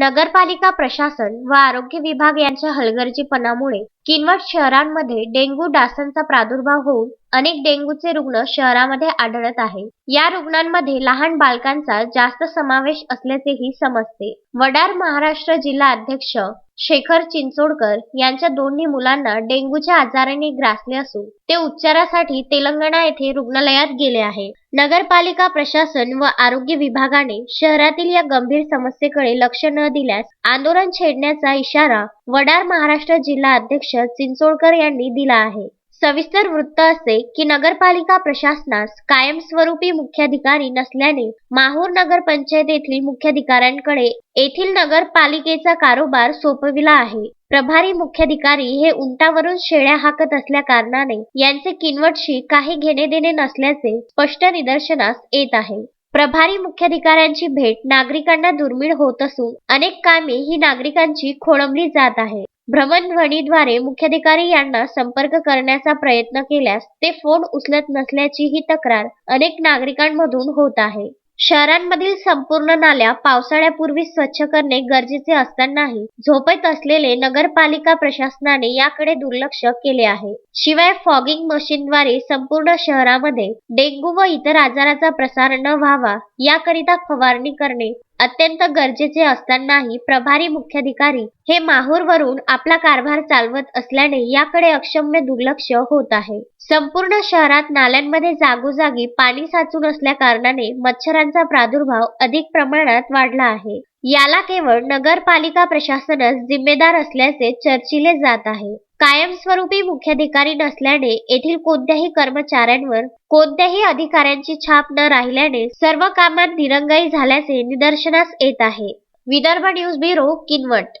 नगरपालिका प्रशासन व आरोग्य विभाग यांच्या हलगर्जीपणामुळे किनवट शहरांमध्ये डेंग्यू डासांचा प्रादुर्भाव होऊन अनेक डेंग्यूचे रुग्ण शहरामध्ये आढळत आहे या रुग्णांमध्ये लहान बालकांचा जास्त समावेश असल्याचेही समजते. वडार महाराष्ट्र जिल्हा अध्यक्ष शेखर चिंचोडकर यांच्या दोन्ही मुलांना डेंग्यूच्या आजाराने ग्रासले असून ते उपचारासाठी तेलंगणा येथे रुग्णालयात गेले आहे. नगरपालिका प्रशासन व आरोग्य विभागाने शहरातील या गंभीर समस्येकडे लक्ष न दिल्यास आंदोलन छेडण्याचा इशारा वडार महाराष्ट्र जिल्हा अध्यक्ष चिंचोडकर यांनी दिला आहे. सविस्तर वृत्त असे की नगरपालिका प्रशासनास कायमस्वरूपी मुख्याधिकारी नसल्याने माहूर नगरपंचायत येथील मुख्याधिकाऱ्यांकडे येथील नगरपालिकेचा कारोबार सोपविला आहे. प्रभारी मुख्याधिकारी हे उंटावरून शेळ्या हाकत असल्या कारणाने यांचे किनवटशी काही घेणे देणे नसल्याचे स्पष्ट निदर्शनास येत आहे. प्रभारी मुख्याधिकाऱ्यांची भेट नागरिकांना दुर्मिळ होत असून अनेक कामे ही नागरिकांची खोळंबली जात आहे. भ्रमणध्वनीद्वारे मुख्याधिकारी यांना संपर्क करण्याचा प्रयत्न केल्यास ते फोन उचलत नसल्याची ही तक्रार अनेक नागरिकांमधून होत आहे. शहरांमधील संपूर्ण नाल्या पावसाळ्यापूर्वी स्वच्छ करणे गरजेचे असतानाही झोपेत असलेले नगरपालिका प्रशासनाने याकडे दुर्लक्ष केले आहे. शिवाय फॉगिंग मशीनद्वारे संपूर्ण शहरामध्ये डेंग्यू व इतर आजाराचा प्रसार न व्हावा याकरिता फवारणी करणे अत्यंत गरजेचे असतानाही प्रभारी मुख्याधिकारी हे माहूरवरून आपला कारभार चालवत असल्याने याकडे अक्षम्य दुर्लक्ष होत आहे. संपूर्ण शहरात नाल्यांमध्ये जागोजागी पाणी साचून असल्या कारणाने मच्छरांचा प्रादुर्भाव अधिक प्रमाणात वाढला आहे. याला केवळ नगरपालिका प्रशासनच जिम्मेदार असल्याचे चर्चिले जात आहे. कायमस्वरूपी मुख्याधिकारी नसल्याने येथील कोणत्याही कर्मचाऱ्यांवर कोणत्याही अधिकाऱ्यांची छाप न राहिल्याने सर्व कामात दिरंगाई झाल्याचे निदर्शनास येत आहे. Vidarbha news bureau Kinwat.